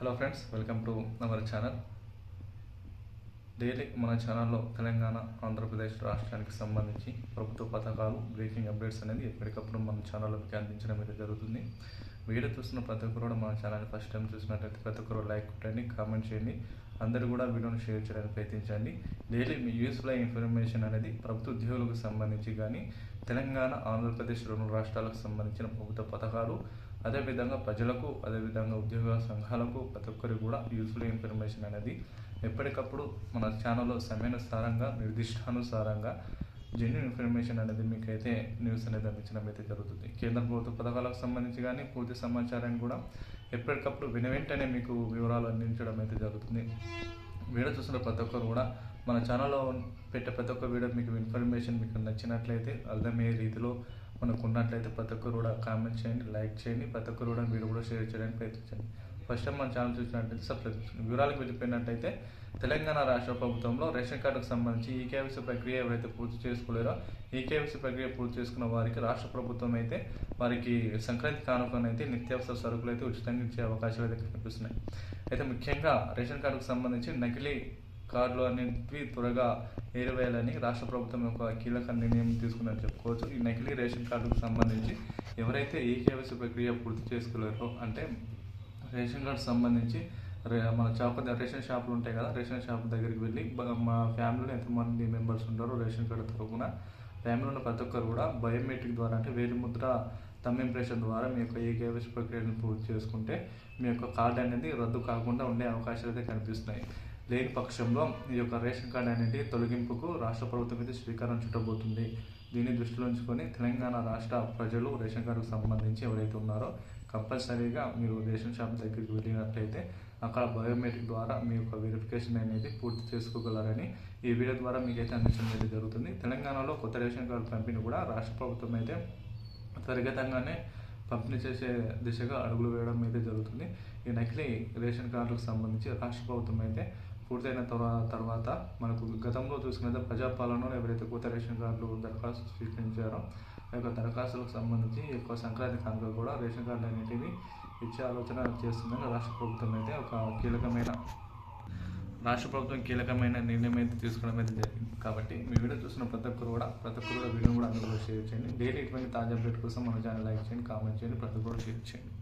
Hello friends welcome to our channel daily మన ఛానల్లో తెలంగాణ ఆంధ్రప్రదేశ్ రాష్ట్రానికి సంబంధించి ప్రభుత్వ పథకాలు బ్రేకింగ్ అప్డేట్స్ అనేది ఎప్పటికప్పుడు మన ఛానల్లో మీకు అందించడం అయితే జరుగుతుంది. వీడియో చూస్తున్న ప్రతి ఒక్కరు కూడా మన ఛానల్ని ఫస్ట్ టైం చూసినట్లయితే ప్రతి ఒక్కరు లైక్ కొట్టండి కామెంట్ చేయండి. అందరూ కూడా వీడియోని షేర్ చేయడానికి ప్రయత్నించండి. డైలీ మీ యూస్ఫుల్ ఇన్ఫర్మేషన్ అనేది ప్రభుత్వ ఉద్యోగులకు సంబంధించి కానీ తెలంగాణ ఆంధ్రప్రదేశ్ రెండు రాష్ట్రాలకు సంబంధించిన ప్రభుత్వ పథకాలు అదేవిధంగా ప్రజలకు అదేవిధంగా ఉద్యోగ సంఘాలకు ప్రతి ఒక్కరికి కూడా యూస్ఫుల్ ఇన్ఫర్మేషన్ అనేది ఎప్పటికప్పుడు మన ఛానల్లో సమయానుసారంగా నిర్దిష్టానుసారంగా జెన్యున్ ఇన్ఫర్మేషన్ అనేది మీకైతే న్యూస్ అనేది అందించడం అయితే జరుగుతుంది. కేంద్ర ప్రభుత్వ పథకాలకు సంబంధించి కానీ పూర్తి సమాచారాన్ని కూడా ఎప్పటికప్పుడు విన వెంటనే మీకు వివరాలు అందించడం అయితే జరుగుతుంది. వీడియో చూసిన ప్రతి ఒక్కరు కూడా మన ఛానల్లో పెట్టే ప్రతి ఒక్క వీడియో మీకు ఇన్ఫర్మేషన్ మీకు నచ్చినట్లయితే అర్థమయ్యే రీతిలో మనకు ఉన్నట్లయితే ప్రతి ఒక్కరు కూడా కామెంట్ చేయండి లైక్ చేయండి. ప్రతి ఒక్కరు కూడా మీరు కూడా షేర్ చేయడానికి ప్రయత్నించండి. ఫస్ట్ టైం మన ఛానల్ చూసినట్టయితే సబ్స్క్రైబ్ చేసుకోండి వివరాలకు వెళ్ళిపోయినట్టయితే తెలంగాణ రాష్ట్ర ప్రభుత్వంలో రేషన్ కార్డుకు సంబంధించి ఈకేవైసీ ప్రక్రియ ఎవరైతే పూర్తి చేసుకోలేరో ఈకేవైసీ ప్రక్రియ పూర్తి చేసుకున్న వారికి రాష్ట్ర ప్రభుత్వం అయితే వారికి సంక్రాంతి కానుకనైతే నిత్యావసర సరుకులు అయితే ఉచితంగా ఇచ్చే అవకాశాలు అయితే కనిపిస్తున్నాయి. అయితే ముఖ్యంగా రేషన్ కార్డుకు సంబంధించి నకిలీ కార్డులు అనేవి త్వరగా ఏరువేయాలని రాష్ట్ర ప్రభుత్వం ఒక కీలక నిర్ణయం తీసుకుందని చెప్పుకోవచ్చు. ఈ నకిలీ రేషన్ కార్డుకు సంబంధించి ఎవరైతే ఈ కేవైసీ ప్రక్రియ పూర్తి చేసుకోలేరో అంటే రేషన్ కార్డు సంబంధించి రే- మన చౌక రేషన్ షాపులు ఉంటాయి కదా రేషన్ షాప్ దగ్గరికి వెళ్ళి మా ఫ్యామిలీలో ఎంతమంది మెంబర్స్ ఉంటారో రేషన్ కార్డు తరపున ఫ్యామిలీలో ఉన్న ప్రతి ఒక్కరు కూడా బయోమెట్రిక్ ద్వారా అంటే వేలి ముద్ర తమ్ ఇంప్రెషన్ ద్వారా మీ యొక్క ఏ కేవైసీ ప్రక్రియను పూర్తి చేసుకుంటే మీ యొక్క కార్డు అనేది రద్దు కాకుండా ఉండే అవకాశాలు అయితే కనిపిస్తున్నాయి. లేని పక్షంలో ఈ యొక్క రేషన్ కార్డు అనేది తొలగింపుకు రాష్ట్ర ప్రభుత్వం అయితే శ్రీకారం చుట్టబోతుంది. దీన్ని దృష్టిలో ఉంచుకొని తెలంగాణ రాష్ట్ర ప్రజలు రేషన్ కార్డుకు సంబంధించి ఎవరైతే ఉన్నారో కంపల్సరీగా మీరు రేషన్ షాప్ దగ్గరికి వెళ్ళినట్లయితే అక్కడ బయోమెట్రిక్ ద్వారా మీ యొక్క వెరిఫికేషన్ అనేది పూర్తి చేసుకోగలరని ఈ వీడియో ద్వారా మీకైతే అందించడం అయితే జరుగుతుంది. తెలంగాణలో కొత్త రేషన్ కార్డు పంపిణీ కూడా రాష్ట్ర ప్రభుత్వం అయితే త్వరితంగానే పంపిణీ చేసే దిశగా అడుగులు వేయడం అయితే జరుగుతుంది. ఈ నకిలీ రేషన్ కార్డులకు సంబంధించి రాష్ట్ర ప్రభుత్వం అయితే పూర్తయిన తర్వాత మనకు గతంలో చూసుకున్నది ప్రజాపాలనలో ఎవరైతే కొత్త రేషన్ కార్డులు దరఖాస్తు స్వీకరించారో ఆ యొక్క దరఖాస్తులకు సంబంధించి ఎక్కువ సంక్రాంతి కానుక కూడా రేషన్ కార్డులు అనేటివి ఇచ్చే ఆలోచన చేస్తుందని రాష్ట్ర ప్రభుత్వం అయితే ఒక కీలకమైన రాష్ట్ర ప్రభుత్వం కీలకమైన నిర్ణయం అయితే తీసుకోవడం అయితే జరిగింది. కాబట్టి మీ వీడియో చూసిన ప్రతి ఒక్కరు కూడా ప్రతి ఒక్కరు కూడా వీడియో కూడా అందులో షేర్ చేయండి. డైలీ ఇటువంటి తాజా అప్డేట్ కోసం మన ఛానల్ లైక్ చేయండి కామెంట్ చేయండి ప్రతి ఒక్కరు షేర్ చేయండి.